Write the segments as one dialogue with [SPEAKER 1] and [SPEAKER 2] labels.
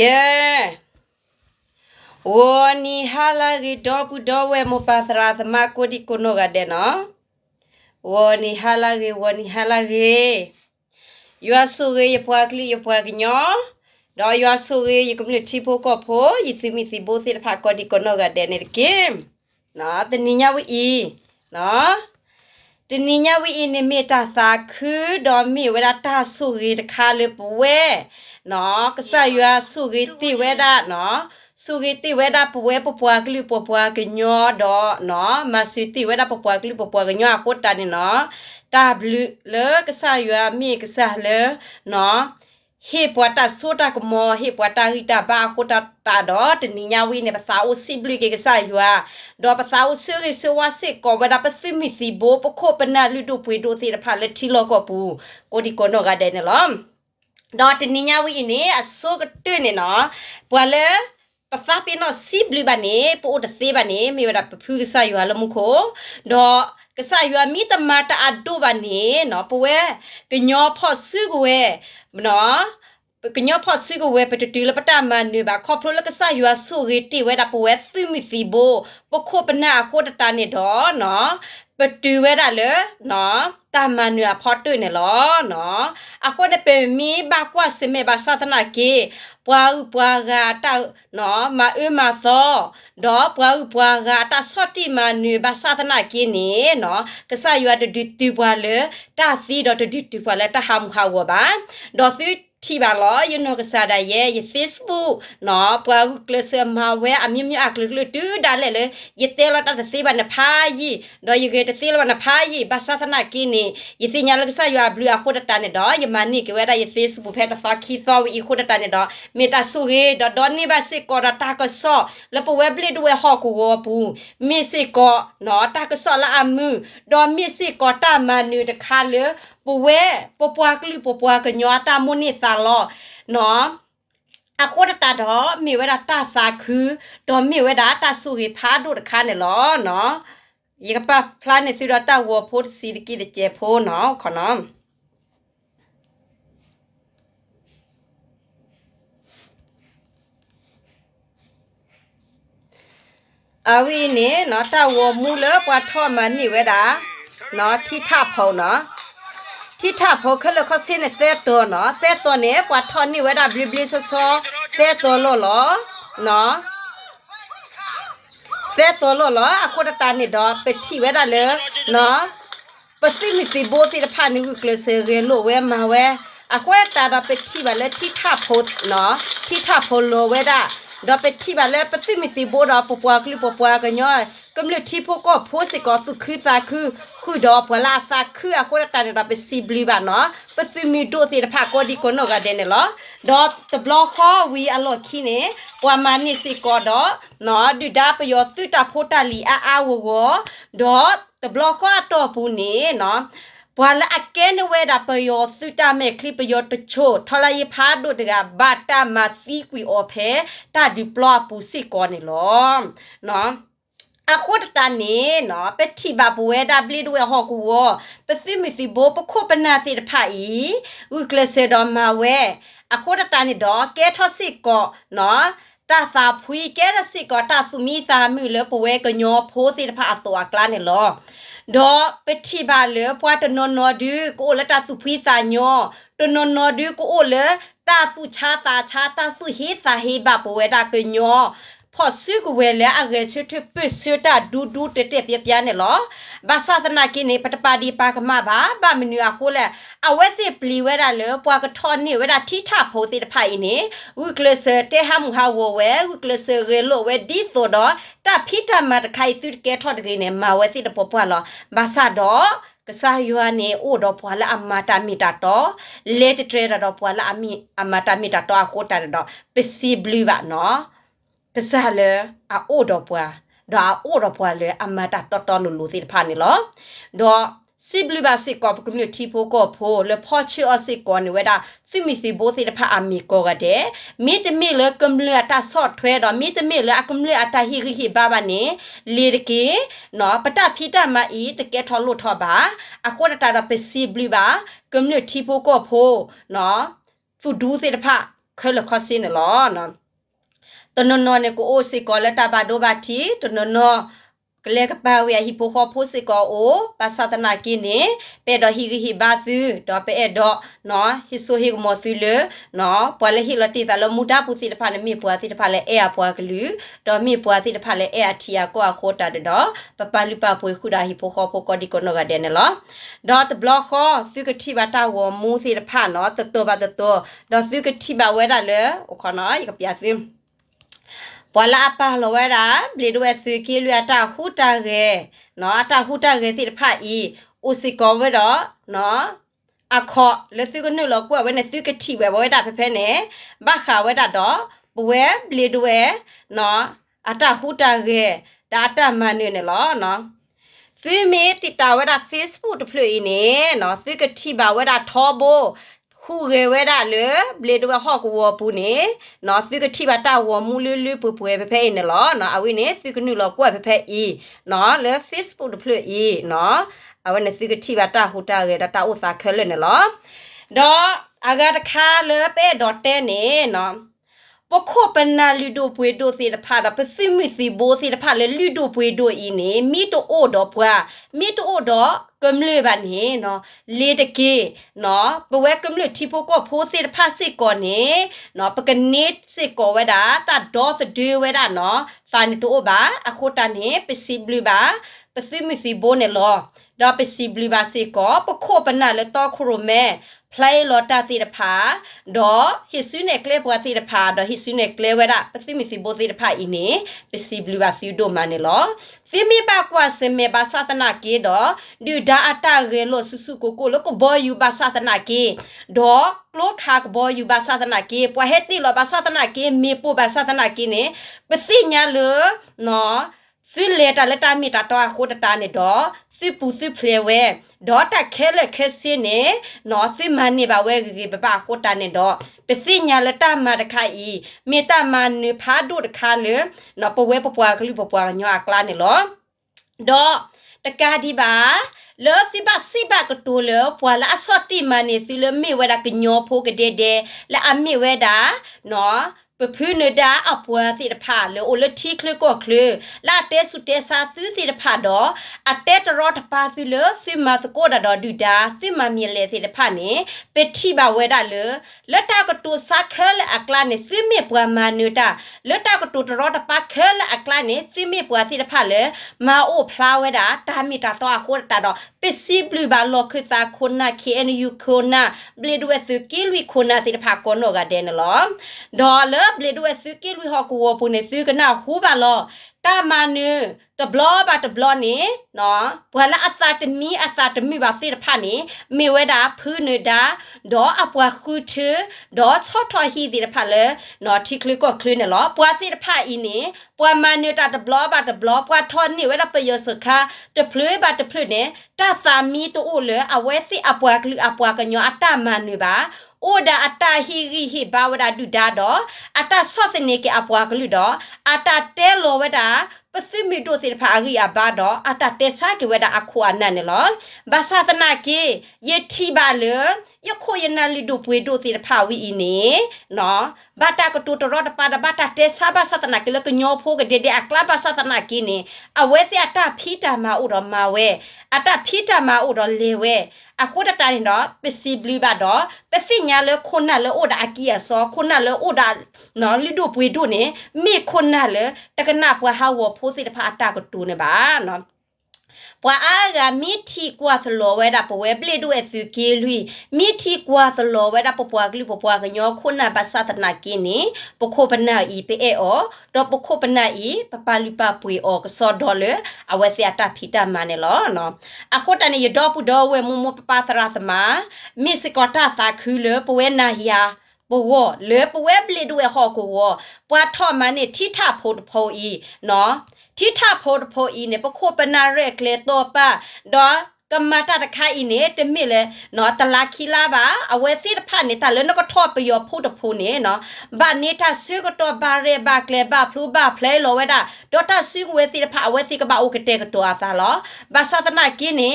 [SPEAKER 1] ကဲဝနီဟာလာဂီတော့ပူတော့ဝဲမပါသရာသမကိုဒီကိုနောကတဲ့နော်ဝနီဟာလာဂီဝနီဟာလာဂီယွာဆူဂီယပွားကလီယပွားကညောတော့ယွာဆူဂီယကမလတီဖိုကောဖိုယစီမီစီဘိုစီတဖာကိုဒီကိုနောကတဲ့နေကင်နော်တနိညာဝီနော် တနိညာဝီနေမေတာသာခုဒေါ်မီဝရတာဆူဂီတခါလေပွဲနော်ကဆယွာဆူဂီတိဝဲတာနော်สุกิติเวดาปเวปปัวกลิปปัวกญอดอเนาะมาสิติเวดาปปัวกลิปปัวกญอโคตานี่เนาะตาบลุเลกษายัวมีกษาเลเนาะ ဟေပွာတာဆိုတာကမောဟေပွာတာဟိတာဘာခိုတာတာတော့တနိညာဝိနေပစာဥစီဘလိကေကဆာယွာတော့ပစာဥစီရိစဝါစေကောဝဒပစိမီစီဘောပခိုပနာလူတုပွေတိုစီတဖလက်တီလောကပူကိုဒီကောနောကဒဲနလောတော့တနိညာဝိနေအစောကတွနေနော်ပွာလဲပဖပင်းတော့စီဘလိပါနေပို့တသေးပါနေမိဝဒပဖူးကဆာယွာလမှုခိုတော့ကဆာယွာမီတမတာအဒိုပါနေနော်ပွဲကညောဖော့ဆူကွယ်နော် ကညောဖော့စုကိုဝဲပတတူလပတမန်နေပါခေါပလိုလကဆာယူဆူရီတီဝဲတာပွဲသူမီစီဘိုပခိုပနာခိုတတာနေတော့နော်ပတူဝဲတာလေနော်တာမန်နွာဖော့တွေ့နေလောနော်အခုနဲ့ပေမီဘာကွာစမေဘာသာသနာကေပွားဥပွားကတောက်နော်မအမသောတော့ပွားဥပွားကတာဆော့တိမနွေဘာသာသနာကေနေနော်ကဆရွာတဒီတူပွားလေတာသီတော့တဒီတူပွားလေတာဟမ်ခါဝဘာတော့သီ ทีบาลอยนกษาดาเยย Facebook เนาะปวากลเสมาเวอมิมิอักลตูดาเลเลยยเตลตัดสิบันพายีดอยเกตสิลบันพายีบาสาธนากินียสิญาลกษายาบลูอะโคดตาเนดอยมานี่กเวดา Facebook เพตฟาคีซอวีโคดตาเนดอเมตาสุเกดดอนนี่บาสิกอดตากซอแล้วปเวบลิดเวฮอกูวปูมีสิกอเนาะตากซอละอามือดอมีสิกอตามานูตะคาเล ปเวปปัวกลือปปัวกันยอตามุนิสาลอเนาะอโคตตาดอมีเวลาตาสาคือดอมีเวลาตาสุริพาดูดคาเนี่ลอเนาะยังปะพลานในสิรตาวัวพุทธสีกิเดเจโพเนาะขอน้อมอาวีนี่เนาะตาวัวมูเลปว่าท่อมันนี่เวดาเนาะที่ท่าเผาเนาะ ขาเส้นเตะตัวเนาะเตะตัวเนี่ยปวดทอนนี่เวลาบลิบลิซซอเตะตัวโลหรอเนาะเตะตัวโลหรออะคนตานี่ดอกไปที่เวลาเลยเนาะปสิมิติโบติพานี่กูเกลเซเรโลเวมาเวอะคนตาดอกไปที่บาเลยที่ถ้าพอเนาะที่ถ้าพอโลเวดาดอกไปที่บาเลยปสิมิติโบดอกปปัวกลิปปัวกันย่อยกำลังที่พวกก็โพสิกอสุคือตาคือ ခုတော့ဘလာစာခရကိုရတာနေတာပစီဘလီပါနော်ပစီမီတိုတီတဖာကိုဒီကိုနောကတဲ့နော်ဒေါ်တဘလော့ခေါ်ဝီအလော်ခီနေပွာမနိစီကောတော့နော်ဒီဒါပယောသူတာဖိုတာလီအာအာဝဝဒေါ်တဘလော့ခေါ်တော့ဘူးနေနော်ဘွာလအကဲနဝဲတာပယောသုတမဲခလိပယောတချို့ထလာယဖာဒုတကဘာတာမသီကွီအော်ဖဲတာဒီပလော့ပူစီကောနေလောနော် အခုတတနေနော်ပတိဘဘဝဲဒါဘလီဒဝဲဟောကူဝပသိမီစီဘောပခုပနာစီတဖာဤဥကလစေတော်မှာဝဲအခုတတနေတော့ကဲထော့စစ်ကောနော်တာသာဖွီကဲရစစ်ကောတာစုမီသာမြလပဝဲကညောဖိုးစီတဖာအတော်ကလာနေလောဒေါ်ပတိပါလေပွားတနော်နော်ဒူကိုလတာစုဖွီသာညောတနော်နော်ဒူကိုလေတာစုချာတာချာတာစုဟေသာဟေဘပဝဲတာကညော ဖော့စုကဝဲလဲအဂေချစ်ပစ်စတာဒူဒူတတက်ပြပြနေလောဘာသာသနာကိနေပတပါဒီပါကမဘာဘာမနူအခုလဲအဝဲစစ်ပလီဝဲတာလေပွားကထောနေဝဲတာထိထဖိုးတိတဖိုင်နေဝိကလစတေဟမ်ဟာဝဝဲဝိကလစရေလိုဝဲဒီဆိုတော့တဖိတမတ်ခိုင်စုကဲထော့တကိနေမဝဲစစ်တပေါ်ပွားလောဘာသာတော့ကစားယွာနေအိုတော့ပွာလာအမတာမီတာတော့လက်တရဲတော့ပွာလာအမီအမတာမီတာတော့အကိုတာတော့ပစီဘလူးပါနော် ကစားလေအအိုတော့ပွာဒါအိုတော့ပွာလေအမတာတော်တော်လူလူသိဖာနေလောတော့စီဘလီဘာစီကောပကမြူတီဖိုကောဖိုလေဖောချီအစီကောနေဝဒါစီမီစီဘိုစီတဖာအမီကောကတဲ့မိတမီလေကမ်လေအတာဆော့ထွဲတော့မိတမီလေအကမ်လေအတာဟီဟီဟီဘာဘာနေလေတကေနော်ပတဖိတမအီတကဲထော်လို့ထော်ပါအကောတာတော့ပစီဘလီဘာကမ်မြူတီဖိုကောဖိုနော်ဖူဒူစီတဖာခဲလခစင်းလောနော် တနနနေကိုအိုစီကောလတာဘာဒိုဘာတီတနနကလေကပါဝေဟိပိုခောဖိုစီကောအိုပါသတနာကိနေပေဒဟီဟီဘာသူဒေါ်ပေအဒေါနော်ဟီဆိုဟီမောဖီလေနော်ပွာလေဟီလတီတလမူတာပူစီတဖာနေမိပွာစီတဖာလေအဲအပွာကလူဒေါ်မိပွာစီတဖာလေအဲအထီယာကိုအခိုတာဒေါ်ပပလိပပွေခုဒါဟီပိုခောဖိုကောဒီကောနောကတဲ့နော်ဒေါ်တဘလော့ခောသူကတိဘာတာဝမူစီတဖာနော်တတောဘာတတောဒေါ်သူကတိဘာဝဲတာလေအခနော်ယကပြသိ ပွာလာပါလောဝဲတာဘလီဒဝဲစီကီလွာတာဟူတာရဲနော်တာဟူတာရဲစီတဖတ်ဤဥစီကောဝဲတော့နော်အခော့လက်စီကနုလောကွဝဲနေစီကတိဝဲဝဲတာဖဲဖဲနေဘခါဝဲတာတော့ဘဝဲဘလီဒဝဲနော်အတာဟူတာရဲဒါတာမန်နေနေလောနော်စီမီတိတာဝဲတာ Facebook တဖလို့ဤနေနော်စီကတိပါဝဲတာထောဘို ခုရေဝဲတာလေဘလေတော့ဟော့ကိုဝပူနေနော်သူကတိပါတာဝမူလူလူပူပူပဲဖဲနေလောနော်အဝိနေသူကနုလောကွက်ဖဲဖဲဤနော်လေ Facebook တဖလို့ဤနော်အဝိနေသူကတိပါတာဟူတာရေတာဥစာခဲလေနေလောတော့အဂါတခါလေပဲတော့တဲနေနော်ပခုပနာလူဒိုပွေဒိုစီတဖာတော့ပစိမီစီဘိုစီတဖာလေလူဒိုပွေဒိုဤနေမီတိုအိုတော့ပွာမီတိုအိုတော့ ကမလေပါနေနော်လေတကေနော်ပဝဲကမလေတီဖိုကိုဖိုးစီတဖာစစ်ကောနေနော်ပကနစ်စစ်ကောဝဲတာတာဒေါ်စဒေဝဲတာနော်စာနီတိုဘာအခုတန်ဟေပစီဘလဘာပစိမီစီဘိုနေလောတော့ပစီဘလဘာစစ်ကောပခုပနာလေတော့ခရိုမဲ play လောတာစီတဖာဒေါ်ဟစ်ဆုနေကလေပွားစီတဖာဒေါ်ဟစ်ဆုနေကလေဝဲတာပစိမီစီဘိုစီတဖာအင်းနေပစီဘလဘာဖီဒိုမနေလောဖီမီပါကွာစမေဘာသနာကေတော့ဒီဒါအတာရေလို့စုစုကိုကိုလို့ကိုဘောယူဘာသနာကေဒေါ်ကလိုခါကဘောယူဘာသနာကေပွားဟက်တီလို့ဘာသနာကေမေပိုဘာသနာကေနေပစိညာလို့နော် ဖီလေတာလက်တာမီတာတော့ခိုးတာနေတော့စီပူစီဖလေဝဲဒေါ်တက်ခဲလက်ခဲစင်းနေနော်စီမန်နေပါဝဲကြီးပပခိုးတာနေတော့ပစိညာလက်တာမတခိုင်ဤမေတ္တာမနေဖားတို့တခါလေနော်ပဝဲပပွားကလေးပပွားညောအကလာနေလောတော့တကာဒီပါလောစီပါစီပါကတူလောပွာလာအစောတိမနေစီလမေဝဒကညောဖိုးကတဲ့တဲ့လာအမေဝဒနော် ပဖူနဒါအပွားစီတဖာလေအိုလတီခလကောခလလာတဲစုတဲစာသီစီတဖာတော့အတဲတရောတပါစီလစီမစကိုဒါတော့ဒူဒါစီမမြေလေစီတဖာနေပတိပါဝဲဒါလေလက်တာကတူစာခဲလအကလာနေစီမေပွားမနူတာလက်တာကတူတရောတပါခဲလအကလာနေစီမေပွားစီတဖာလေမာအိုဖလာဝဲဒါတာမီတာတော့အခုတာတော့ပစီဘလူပါလောခစာခုနာ KNU ခုနာဘလီဒဝဲစကီလီခုနာစီတဖာကောနောကတဲ့နော်ဒေါ်လာဘလီဒဝဲစကီလီဟောကူဝပုနေစကနာဟူပါလောတာမနုတဘလဘာတဘလနေနော်ဘွာလာအစာတမီအစာတမီပါစီတဖာနေမေဝဲတာဖူးနေတာဒေါ်အပွားခုထဒေါ်ချော့ထော်ဟီဒီတဖာလေနော်ထိကလီကောကလီနေလောပွားစီတဖာအင်းနေပွားမနုတာတဘလဘာတဘလပွားထော်နေဝဲတာပယစခါတဖလွေဘာတဖလွနေတာသာမီတူလေအဝဲစီအပွားကလီအပွားကညောအတမနုပါ အိုဒါအတာဟီဂီဟီဘာဝဒဒူဒါတော့အတာဆော့စနေကေအပွားကလူတော့အတာတဲလောဝဒါပစိမီတိုစီဖာဂီအဘာတော့အတာတဲဆာကေဝဒါအခွာနန်နေလောဘာသာတနာကေယတိပါလေယခိုယနာလီဒိုပွေတိုစီဖာဝီအီနေနော်ဘာတာကတူတရတပါဒဘာတာတဲဆာဘာသတနာကေလကညောဖိုးကဒေဒေအကလဘာသတနာကေနေအဝဲစီအတာဖီတာမာဥတော်မာဝဲအတာဖီတာမာဥတော်လေဝဲအခုတတာရင်တော့ပစီဘလီဘာတော့ပစီညာလေခုနလေအိုဒါအကီယာစောခုနလေအိုဒါနော်လီဒိုပွေတို့နေမိခုနလေတကနာပွားဟာဝဖိုးစီတဖာအတာကတူနေပါနော်ပွာအားကမိထီကွာသလောဝဲတာပဝဲပလေတို့အစုကေလွီမိထီကွာသလောဝဲတာပပွားကလေးပပွားကညောခုနပါသတနာကင်းနေပခိုပနာဤပေအောတော့ပခိုပနာဤပပလီပပွေအောကစောဒေါ်လအဝဲစီအတာဖီတာမနေလောနော်အခုတန်ရတော့ပူတော့ဝဲမမပပသရသမမစ်ကောတာသာခူလပဝဲနာဟီယာ ပဝလေပဝဲပလေတို့ဟောကိုဝပွားထော့မနဲ့ထိထဖို့တဖို့ဤနော်ထိထဖို့တဖို့ဤနေပခိုပနာရဲကလေတော့ပါဒေါ်ကမ္မတာတခိုင်နေတမိလေနော်တလာခီလာပါအဝဲစီတဖတ်နေတာလည်းတော့ထော့ပယောဖို့တဖို့နေနော်ဘာနေတာဆွေကတော့ဘာရဲဘာကလေဘာဖလူဘာဖလဲလောဝဲတာဒေါ်တာဆွေဝဲစီတဖတ်အဝဲစီကဘာအိုကတဲ့ကတော့အသာလောဘာသာတနာကင်းနေ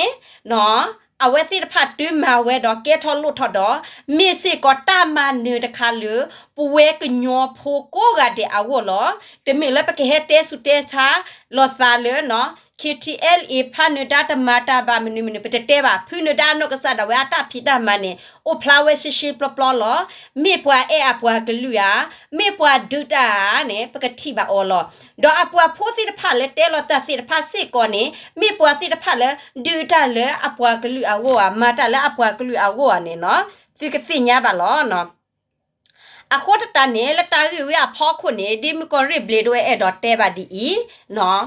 [SPEAKER 1] နော် အဝဲစီတဖတ်တွင်းမှာဝဲတော့ကဲထော်လို့ထော်တော့မေစီကောတာမနေတခါလူပဝဲကညောဖိုကိုကတဲ့အဝလောတမေလပကဟဲတဲစုတဲစာလောသာလေနော် KTL e phanu data mata ba minu minu pete te ba phunu da no ka sa da wa ta phi da man ne o flower shi shi plo plo lo me pwa e a pwa glu ya me pwa du ta ne pakati ba o lo do a pwa pho si da pha le te lo ta si da pha si ko ne me pwa si da pha le du ta le a pwa glu a wo a mata le a pwa glu a wo a ne no si ka si nya ba lo no အခုတတနေလတာရီဝရဖောခုနေဒီမကိုရစ်ဘလေဒိုအဲ့တော့တဲပါဒီဤနော်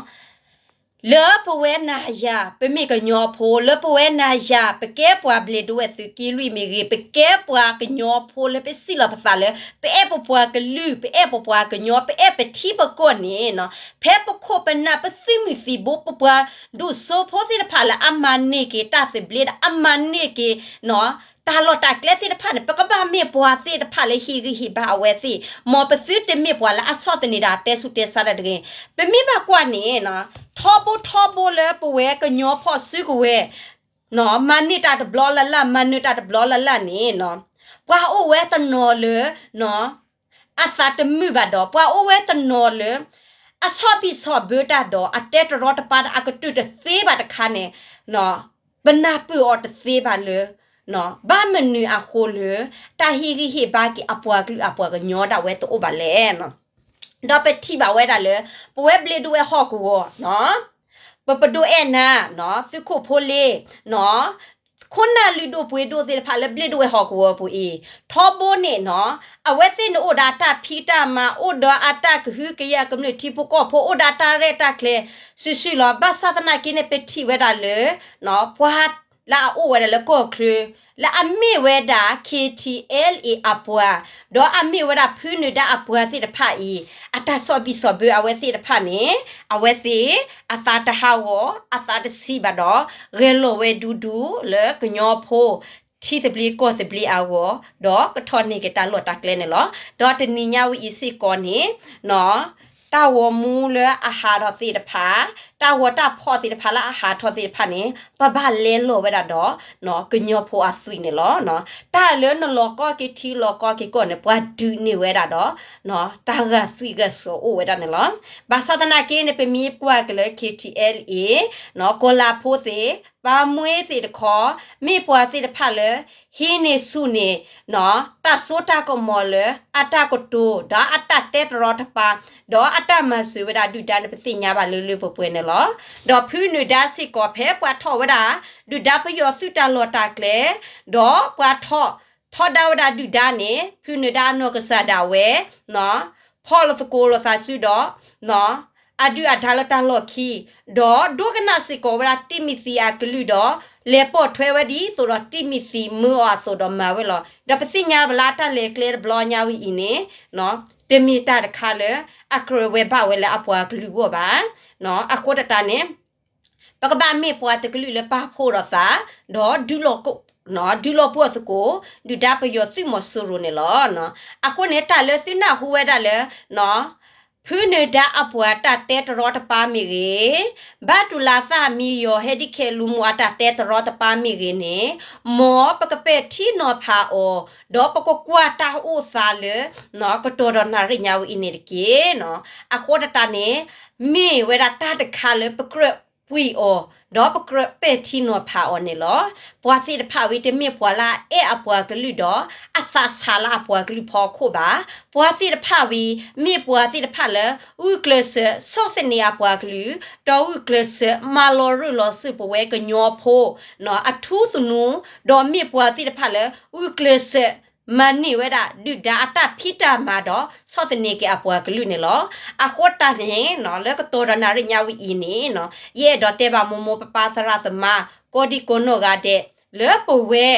[SPEAKER 1] လေပဝဲနာယပမေကညောဖိုလေပဝဲနာယပကဲပွားဘလေဒိုအဲ့သူကီလူမီရီပကဲပွားကညောဖိုလေပစီလာပဖာလေပအဲပပွားကလူပအဲပပွားကညောပအဲပတိပကောနေနော်ဖဲပခိုပနာပစီမီစီဘပပွားဒုဆိုဖိုစီဖာလာအမန်နေကေတာစဘလေအမန်နေကေနော် ตาลอตากเลสิตพันปะกะบาเมบัวสิตพันเลยฮีกีฮีบาเวสิมอปะซึตเมบัวละอสอตนีดาเตสุเตซาดะเกเปมิบากว่านี่นะทอบุทอบุเลปเวกะญอพอซึกเวနော်မန်နီတာတဘလလလမန်နီတာတဘလလလနေနော်ပွာအိုဝဲတနော်လေနော်အစာတမှုပါတော့ပွာအိုဝဲတနော်လေအဆော့ပြီးဆော့ဘေတာတော့အတက်တော်တပါအကတုတသေးပါတခါနေနော်ဘနာပူော်တသေးပါလေ နော်ဘာမနူအခုလေတာဟီဂီဟီဘာကီအပွားကလူအပွားကညောတာဝဲတော့ဘာလဲနော်တော့ပတိပါဝဲတာလေပဝဲဘလေဒူဝဲဟော့ကူနော်ပပဒူအဲနာနော်ဖီခုဖိုလေနော်ခွန်းနာလူတို့ပွေတို့သေးဖာလက်ဘလစ်တို့ဟော်ကိုပူအီထောဘိုးနေနော်အဝဲစင်းအိုဒါတာဖီတာမာအိုဒါအတာကဟူကရကမ္လတီပကောဖိုအိုဒါတာရဲတာကလေရှိရှိလောဘသသနာကိနေပတိဝဲတာလေနော်ပွား လာအိုဝဲလေကောခလူလာအမေဝဲတာ KTL A အပွားဒေါ်အမေဝဲတာဖူးနေတာအပွားစီတဖတ်ဤအတဆော့ပြီးဆော့ဘေအဝဲစီတဖတ်နေအဝဲစီအသာတဟဝအသာတစီဘတော့ရဲလိုဝဲဒူဒူလေကညောဖိုတီတပလီကိုစပလီအဝတော့ကထော်နေကတလော့တကလဲနေလောဒေါ်တနီညာဝီစီကောနေနော်တာဝမူလအာဟာရတိတဖာတာဝတာဖောတိတဖာလာအာဟာထောတိတဖာနေပပလဲလို့ပဲတော့နော်ကညောဖိုအဆွေနေလောနော်တာလဲနလောကောကီတီလောကောကီကောနေပွားဒူနေဝဲတာတော့နော်တာကဆွေကဆိုအိုဝဲတာနေလောဘာသာတနာကင်းနေပမီပွားကလေ KTLA နော်ကိုလာဖိုသေပါမွေးစီတခေါ်မိပွားစီတဖတ်လေဟင်းနေစုနေနော်တဆိုတာကမော်လေအတကတူဒါအတတဲတရတပါဒေါ်အတမဆွေဝဒဒုဒန်ပသိညာပါလူလူပပွေနေလောဒေါ်ဖူးနုဒါစီကောဖဲပွားထောဝဒဒုဒပယောစုတလောတာကလေဒေါ်ပွားထောထောဒဝဒဒုဒနေဖူးနုဒါနောကဆာဒါဝဲနော်ဖော်လသကိုလသာချူတော့နော် အဒူအထာလတလော်ခီဒေါ်ဒုကနာစီကောဝရာတိမီစီအကလူဒေါ်လေပေါ်ထွဲဝဒီဆိုတော့တိမီစီမောဆိုတော့မဝဲလောဒါပစိညာဗလာတလေကလေဘလောညာဝီအင်းနေနော်တမီတာတခါလေအကရဝဲဘဝဲလေအပွားကလူဘောပါနော်အကောတတနေပကဘာမေပွားတကလူလေပါဖို့တော့သာဒေါ်ဒူလောကုနော်ဒူလောပွားစကိုဒူဒါပယောစီမဆူရိုနေလောနော်အခုနေတာလေစိနာဟူဝဲတာလေနော် ဖူးနေတာအပွားတတဲတရောတပါမီရေဘတ်တူလာသမီယောဟက်ဒီခဲလူမူအတတဲတရောတပါမီရေနေမောပကပက်ထီနောဖာအောဒေါ်ပကကွာတာအိုစာလေနော်ကတော်တော်နာရညာဝီနေတကေနော်အခေါ်တတနေမေဝဲတာတတခါလေပကရ ပွီအောဒေါ်ပကရပေတီနောဖာအောနေလောပွာစီတဖာဝီတမေပွာလာအဲအပွာကလူတော့အသဆာလာပွာကလူဖော်ခိုပါပွာစီတဖာဝီမေပွာစီတဖာလေဥကလစဆော့စနီယာပွာကလူတော့ဥကလစမာလောရလောစပဝဲကညောဖိုနော်အထူးသူနုတော့မေပွာစီတဖာလေဥကလစ မနိဝဲတာဒုဒါအတဖိတာမာတော့စောတနေကအပွားကလူနေလောအခေါ်တာနေနော်လကတော်ရနာရညာဝီအင်းနေနော်ရဲ့တော့တဲပါမမပပသရသမကိုဒီကိုနိုကတဲ့လေပဝဲ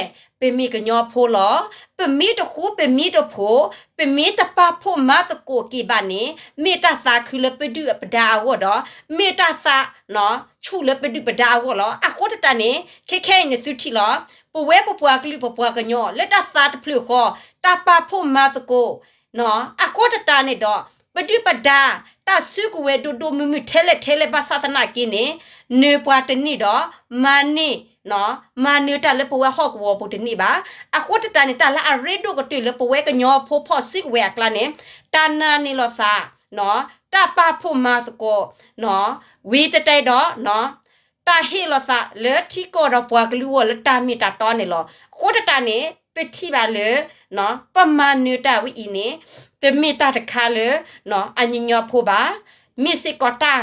[SPEAKER 1] ပမီကညောဖိုးလောပမီတခုပမီတဖိုးပမီတပဖို့မတ်ကိုကိပါနေမေတ္တာသာခူလပဒုပဒါဝတော့မေတ္တာသာနော်ချူလပဒုပဒါဝလောအခေါ်တနေခဲခဲနေစုတီလော ပဝဲပပွားကလူပပွားကညောလက်တသာတဖလူခောတပါဖို့မတ်ကိုနော်အခေါ်တနေတော့ပဒုပဒါတဆုကဝဲဒိုဒိုမမထဲလက်ထဲလက်ပါသနာကင်းနေနေပွားတနိတော့မာနိနော်မာနတာလေပဝဲဟော့ကောပုတနေပါအခုတတနေတလာအရေဒိုကတူလေပဝဲကညောဖိုဖော့စစ်ဝဲကလာနေတာနာနေလောသာနော်တပဖို့မာစကောနော်ဝီတတဲတော့နော် တာဟေလောစာလေတီကောရပွားကလူဝလတာမီတာတော်နေလောကိုတတာနေပတိပါလေနော်ပမာနုတဝီနေတမီတာတခါလေနော်အညညောဖိုပါမစ်စကောတာ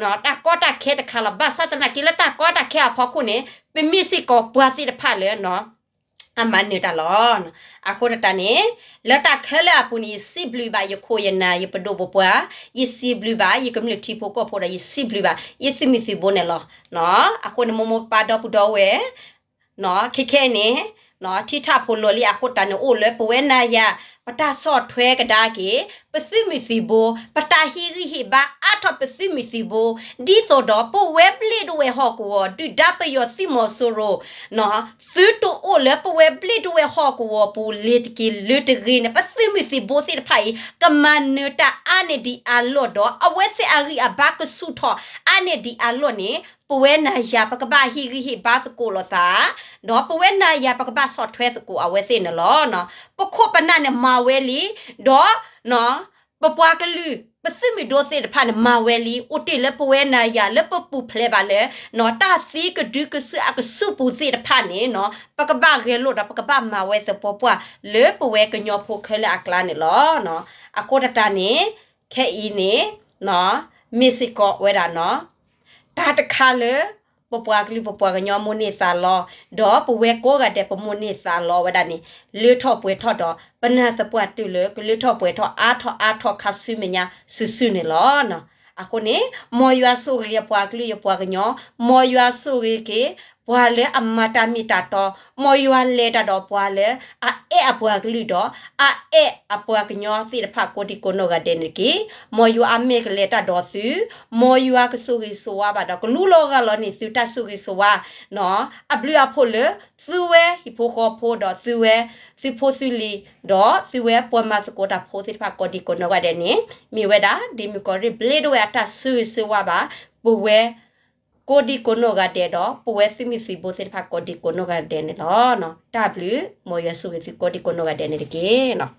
[SPEAKER 1] နော်တာကောတာခဲတခါလဘသတနာကိလတာကောတာခဲအဖောက်ခုနေပမစ်စကောပွားတိတဖလေနော် အမန်နေတာလောနအခုတတနေလတ်တခဲလာပူနီစီဘလူဘာယခိုယနာယပဒိုပပွာယစီဘလူဘာယကမလတီဖိုကိုဖိုရယစီဘလူဘာယစီမီစီဘိုနေလောနော်အခုနမမပါတော့ပူတော့ဝဲနော်ခိခဲနေ နော်ထိထဖိုလိုလီအခုတန်အိုလေပဝဲနာယပတာဆော့ထွဲကဒါကေပသိမီစီဘိုပတာဟီရီဟီဘာအထပသိမီစီဘိုဒီဆိုတော့ပဝဲပလီဒဝဲဟော့ကိုဒူဒပ်ပယောစီမောဆိုရိုနော်သီတိုအိုလေပဝဲပလီဒဝဲဟော့ကိုပူလေတကီလေတကီနပသိမီစီဘိုစီတဖိုင်ကမန်နတာအနေဒီအလော့တော့အဝဲစီအရီအဘကဆုထောအနေဒီအလော့နေ ပဝဲနာယပကပဟီရီဟီဘာစကိုလောသာနော်ပဝဲနာယပကပဆော့ထွဲစကိုအဝဲစီနလောနော်ပခုပနနဲ့မာဝဲလီဒေါ်နော်ပပွားကလူပစိမီဒိုစေတဖာနမာဝဲလီဥတီလပဝဲနာယလပပူဖလဲပါလေနော်တာစီကဒုကဆအကဆုပူစေတဖာနေနော်ပကပရဲလို့တော့ပကပမာဝဲစပေါ်ပွားလေပဝဲကညောဖိုခဲလအကလာနေလောနော်အကိုတတနေခဲအီနေနော်မစ်စီကောဝဲတာနော် တာတခါလေပပွားကလူပပွားကညောမနေစာလောဒေါ်ပဝဲကိုကတဲ့ပမနေစာလောဝဒနီလေထော့ပွဲထော့တော့ပနာစပွားတူလေကလေထော့ပွဲထော့အာထော့အာထော့ခါဆုမညာဆူဆူနေလောနော်အခုနေမော်ရွာဆိုရပွားကလူရပွားကညောမော်ရွာဆိုရကေ ဘွာလေအမတာမီတာတော့မော်ရွာလေတာတော့ဘွာလေအအဲအဘွာကလူတော့အအဲအဘွာကညောသီတဖကိုတီကိုနောကတဲ့နေကေမော်ရွာအမေကလေတာတော့သူမော်ရွာကဆူရီဆိုဝါပါတော့ကလူလောကလောနေသူတဆူရီဆိုဝါနော်အဘလူအဖို့လေသူဝဲဟိဖိုခေါ်ဖို့တော့သူဝဲသူဖို့သူလီတော့သူဝဲပေါ်မစကိုတာဖို့သီတဖကိုတီကိုနောကတဲ့နေမိဝဲတာဒီမီကိုရီဘလေဒဝဲတာဆူရီဆိုဝါပါပူဝဲ ကိုဒီကိုနိုကတဲ့တော့ပဝဲစီမီစီဘိုစစ်ဖာကိုဒီကိုနိုကတဲ့နော်နော် W မော်ရဆူဝစီကိုဒီကိုနိုကတဲ့နေတကေနော်